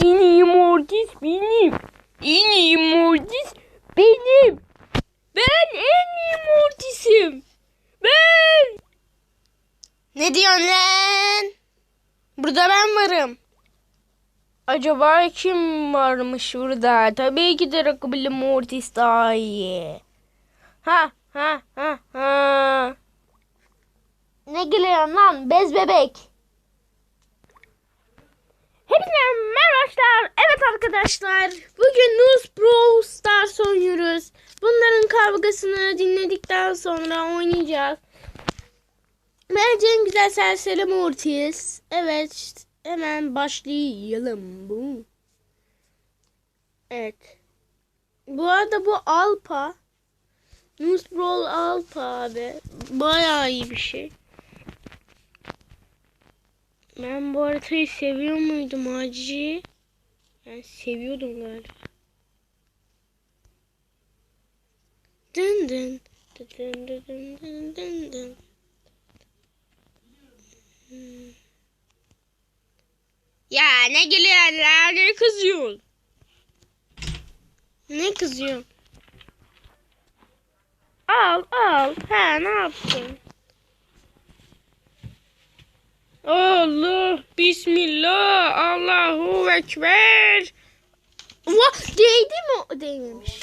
En iyi Mortis benim. En iyi Mortis benim. Ben en iyi Mortis'im. Ben. Ne diyorsun lan? Burada ben varım. Acaba kim varmış burada? Tabii ki de Rockabilly Mortis daha iyi. Ha ha ha ha. Ne gülüyorsun lan bez bebek? Hepinize merhaba arkadaşlar. Evet arkadaşlar. Bugün News Pro Stars oynuyoruz. Bunların kavgasını dinledikten sonra oynayacağız. Bence en güzel serseri Mortis. Evet. Hemen başlayalım. Bu. Evet. Bu arada bu Alpa. News Pro Alpa abi. Bayağı iyi bir şey. Ben bu haritayı seviyor muydum Hacı? Ben seviyordum galiba. Dın dın. Dın dın dın dın dın dın. Hmm. Ya ne gülüyorsun la? Ne kızıyorsun? Ne kızıyorsun? Al al. Ha ne yaptın? Allah, Bismillah, Allahu Ekber. Vah, değdi mi? Değmemiş.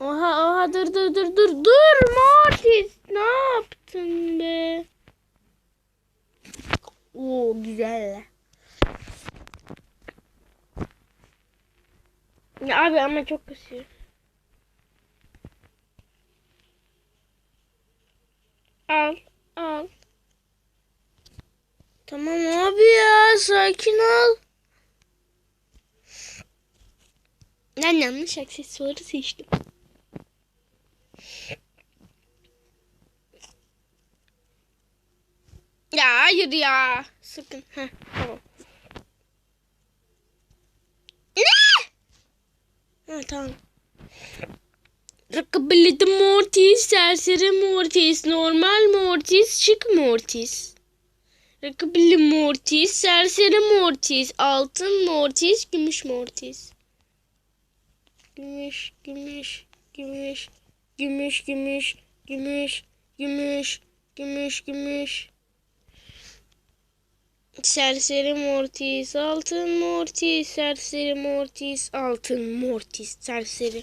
Oha, oha, dur, dur, dur, dur, dur, Mortis. Ne yaptın be? Oo, güzel. Ya abi ama çok kısıyor. Al, al. Tamam abi ya sakin ol. Ben yanlış aksesuarı seçtim. Ya hayır ya. Sakın. Heh, tamam. Ne? Ha, tamam. Rockabilly the Mortis, serseri Mortis, normal Mortis, şık Mortis. Rockabilly Mortis, serseri Mortis, altın Mortis, gümüş Mortis. Gümüş, gümüş, gümüş, gümüş, gümüş, gümüş, gümüş, gümüş, gümüş. Serseri Mortis, altın Mortis, serseri Mortis, altın Mortis, serseri.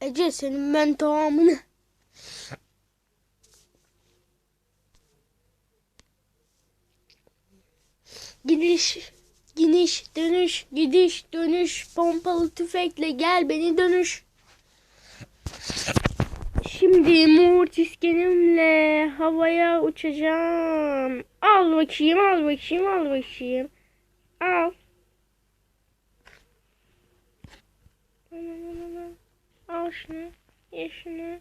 Ece senin ben tamamını. Gidiş, gidiş, dönüş, gidiş, dönüş, pompalı tüfekle gel beni dönüş. Şimdi mortiskenimle havaya uçacağım. Al bakayım, al bakayım, al bakayım. Al. Al şunu, ye şunu,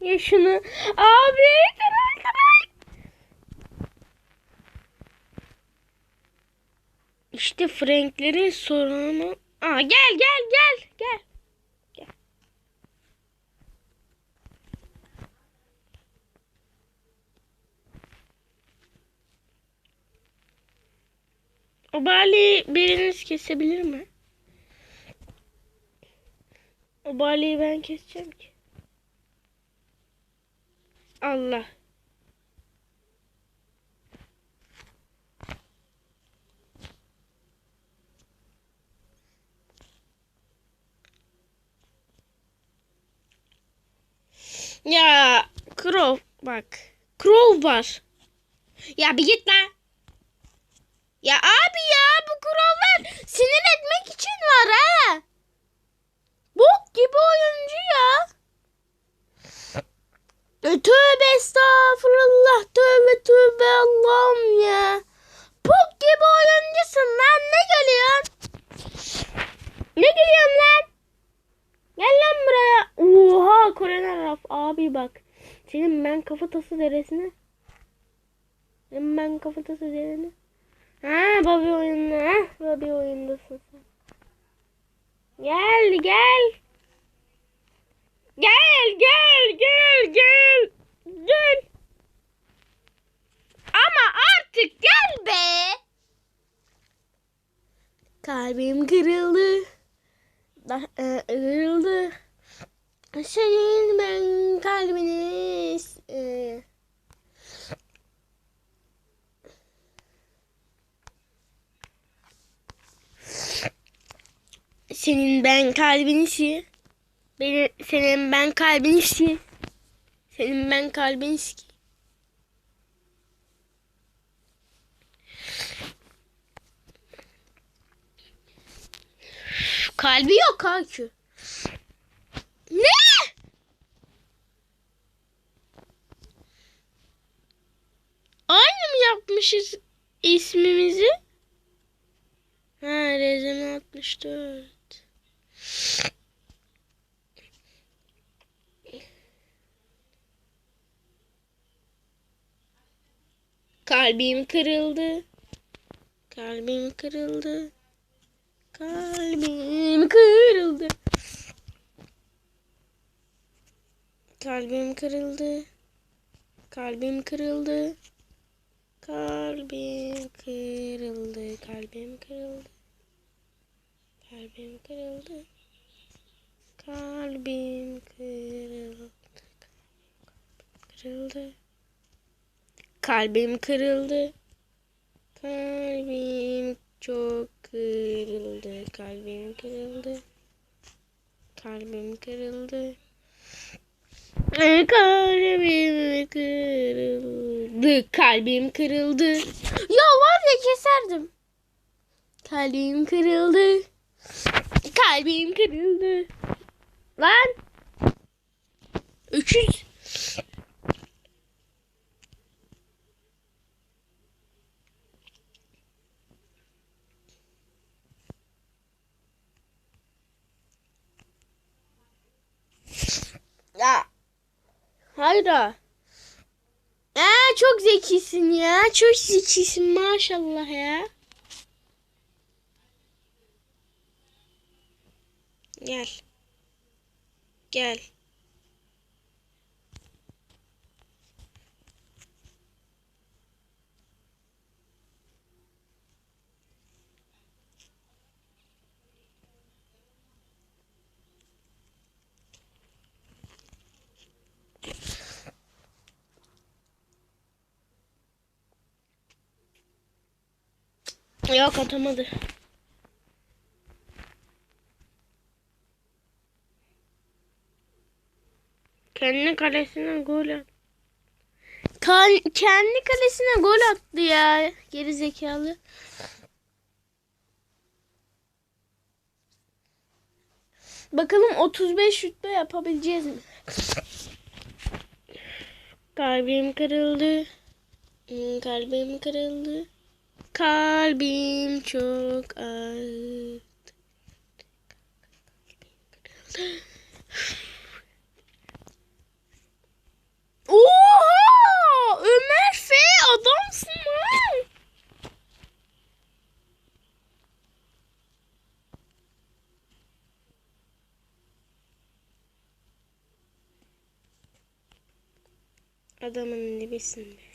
ye şunu. Abi, karay karay. İşte Franklerin sorunu. Aa gel gel gel gel. Gel. O bali biriniz kesebilir mi? O baliyi ben keseceğim ki. Allah. Ya Crow bak. Crow var. Ya bir git lan. Ya abi ya bu Crow'lar sinir etmek için var ha. Bok gibi oyuncu ya. E, Tövbe estağfurullah tövbe tövbe Allah'ım Senin ben kafatası deresine. Senin ben kafatası derene. Ha babi oyununa. Ha babi oyundasın sen. Gel gel. Gel gel gel gel. Gel. Ama artık gel be. Kalbim kırıldı. Da, e, kırıldı. E, senin ben kalbini e, Senin ben kalbin işi. Beni, senin ben kalbin işi. Senin ben kalbin işi. Kalbi yok ha. Ne? Aynı mı yapmışız ismimizi? Ha Rezeme 64. Kalbim kırıldı. Kalbim kırıldı. Kalbim kırıldı. Kalbim kırıldı. Kalbim kırıldı. Kalbim kırıldı. Kalbim kırıldı. Kalbim kırıldı. Kalbim kırıldı. Kırıldı. Kalbim kırıldı. Kalbim çok kırıldı. Kalbim kırıldı. Kalbim kırıldı. Kalbim kırıldı. Kalbim kırıldı. Ya var ya keserdim. Kalbim kırıldı. Kalbim kırıldı. Lan. Öküz. Ya. Hayda. Çok zekisin ya. Çok zekisin maşallah ya. Gel. Gel. Yok atamadı. Kendi kalesine gol at. Kendi kalesine gol attı ya. Geri zekalı. Bakalım 35 rütbe yapabileceğiz mi? Kalbim kırıldı. Hmm, Kalbim kırıldı. Kalbim çok ağır. Oha! Ömer F adamsın lan. Adamın dibisin be.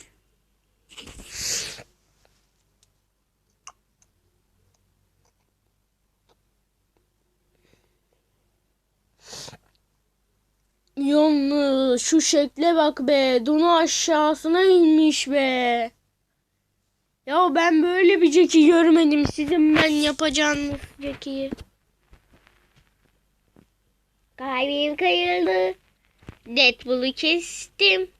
Yalnız şu şekle bak be. Donu aşağısına inmiş be. Ya ben böyle bir Jack'i görmedim. Sizin ben yapacağınız Jack'i. Kalbim kayıldı. Deadpool'u kestim.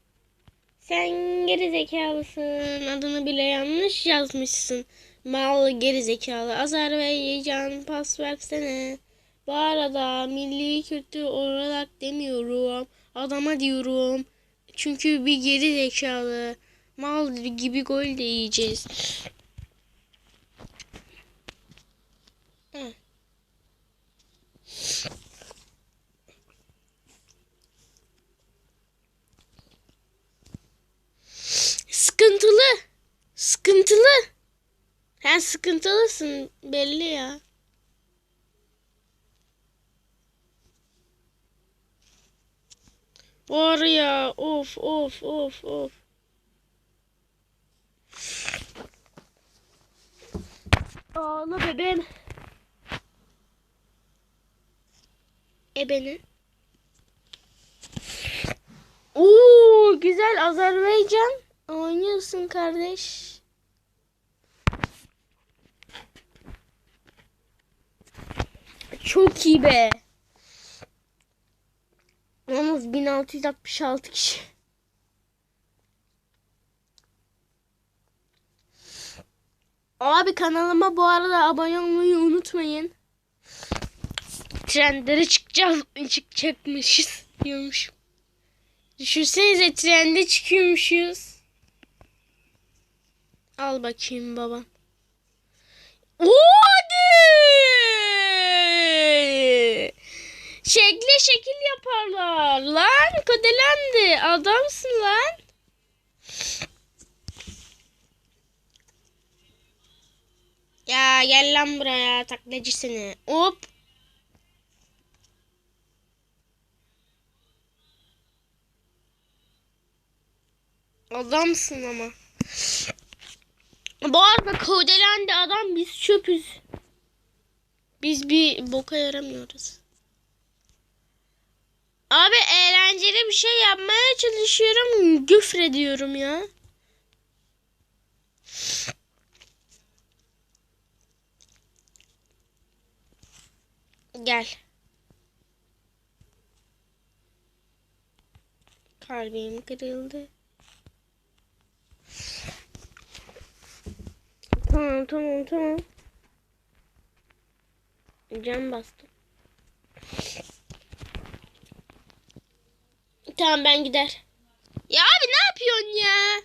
Sen geri zekalısın. Adını bile yanlış yazmışsın. Mal geri zekalı. Azerbaycan pas versene. Bu arada milli kötü olarak demiyorum. Adama diyorum. Çünkü bir geri zekalı. Mal gibi gol de yiyeceğiz. Hı. Sıkıntılı. Sıkıntılı. Sen sıkıntılısın belli ya. Var ya of of of of. Ağla e bebeğim. Ebeni. Oo güzel Azerbaycan oynuyorsun kardeş. Çok iyi be. Yalnız 1666 kişi. Abi kanalıma bu arada abone olmayı unutmayın. Trendlere çıkacağız, çıkacakmışız diyormuşum. Düşünsenize trende çıkıyormuşuz. Al bakayım baba. Oo, hadi! Şekle şekil yaparlar. Lan kodelendi. Adamsın lan. Ya gel lan buraya taklacı seni. Hop. Adamsın ama. Bu arada kodelendi adam biz çöpüz. Biz bir boka yaramıyoruz. Abi eğlenceli bir şey yapmaya çalışıyorum. Güfrediyorum ya. Gel. Kalbim kırıldı. Tamam tamam tamam. Can bastım. Tamam ben gider. Ya abi ne yapıyorsun ya?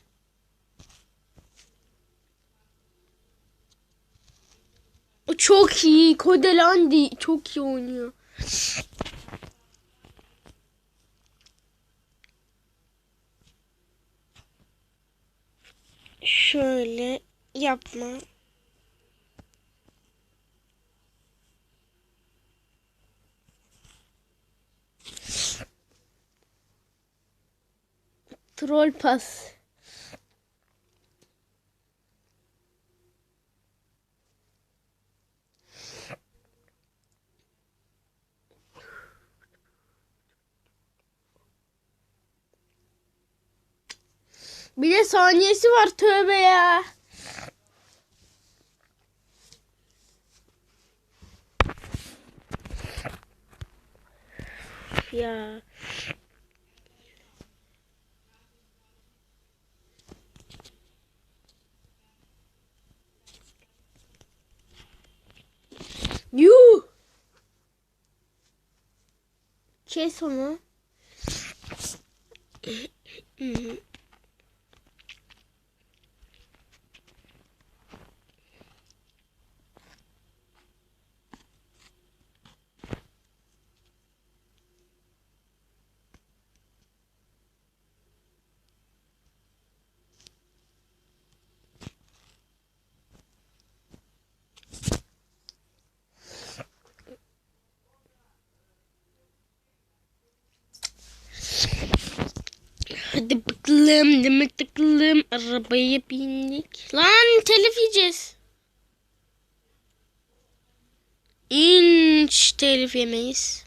O çok iyi. Kodelandi çok iyi oynuyor. Şöyle yapma. Troll pas. Bir de saniyesi var tövbe ya. Ya. Kes onu. Hadi bakalım demek bakalım arabaya bindik. Lan telif yiyeceğiz. İnç telif yemeyiz.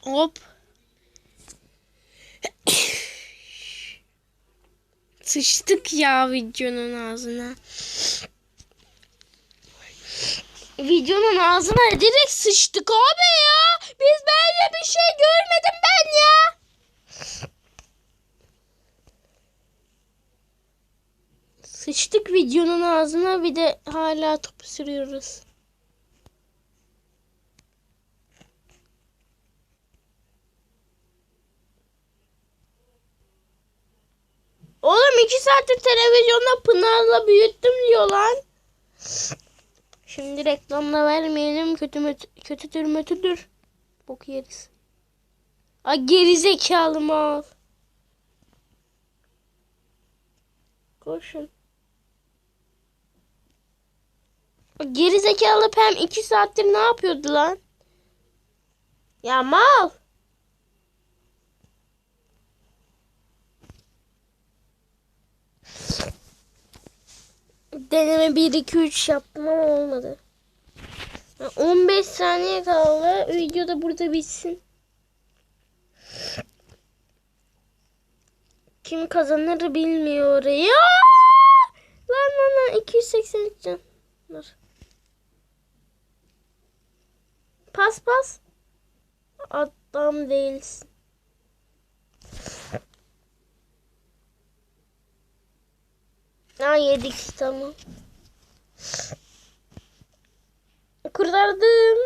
Hop. Sıçtık ya videonun ağzına. Videonun ağzına direkt sıçtık abi ya. Biz böyle bir şey görmedim ben ya. Sıçtık videonun ağzına bir de hala topu sürüyoruz. Oğlum iki saattir televizyonda Pınar'la büyüttüm diyor lan. Şimdi reklamla vermeyelim. Kötü mötü, kötüdür mötüdür. Bok yeriz. Ay geri zekalı mal. Koşun. O Geri zekalı Pem iki saattir ne yapıyordu lan? Ya mal. Deneme 1 2 3 yaptım ama olmadı. 15 saniye kaldı. Video da burada bitsin. Kim kazanır bilmiyor. Ya! Lan lan lan 283 can. Dur. Pas pas. Adam değilsin. Ha yedik tamam. Kurtardım.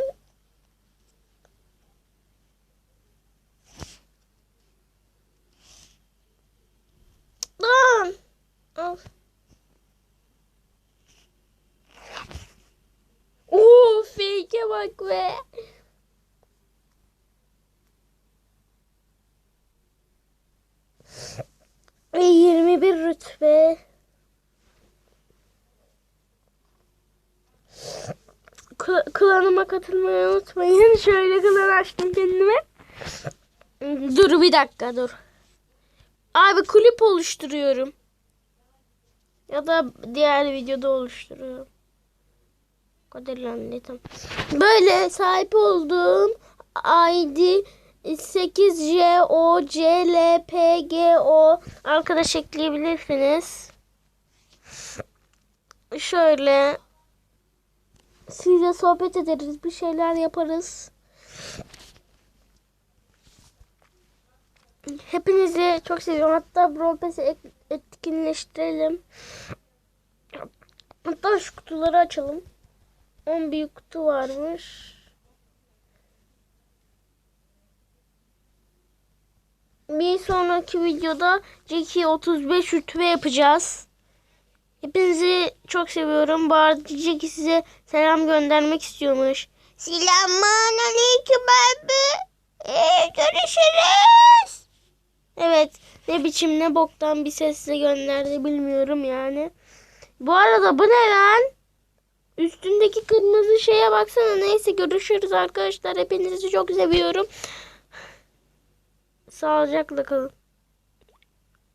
Lan. Al. Oo fake'e bak be. Ve 21 rütbe. Klanıma katılmayı unutmayın. Şöyle klan açtım kendime. Dur bir dakika dur. Abi kulüp oluşturuyorum. Ya da diğer videoda oluşturuyorum. Kaderlendim. Böyle sahip olduğum ID 8J O C L P G O arkadaş ekleyebilirsiniz. Şöyle sizle sohbet ederiz, bir şeyler yaparız. Hepinizi çok seviyorum. Hatta Brawl etkinleştirelim. Hatta şu kutuları açalım. 10 büyük kutu varmış. Bir sonraki videoda Jackie 35 rütbe yapacağız. Hepinizi çok seviyorum. Bu arada Jackie size selam göndermek istiyormuş. Selamun aleyküm abi. Ee, görüşürüz. Evet. Ne biçim ne boktan bir sesle gönderdi bilmiyorum yani. Bu arada bu ne lan? Üstündeki kırmızı şeye baksana. Neyse görüşürüz arkadaşlar. Hepinizi çok seviyorum. Sağlıcakla kalın.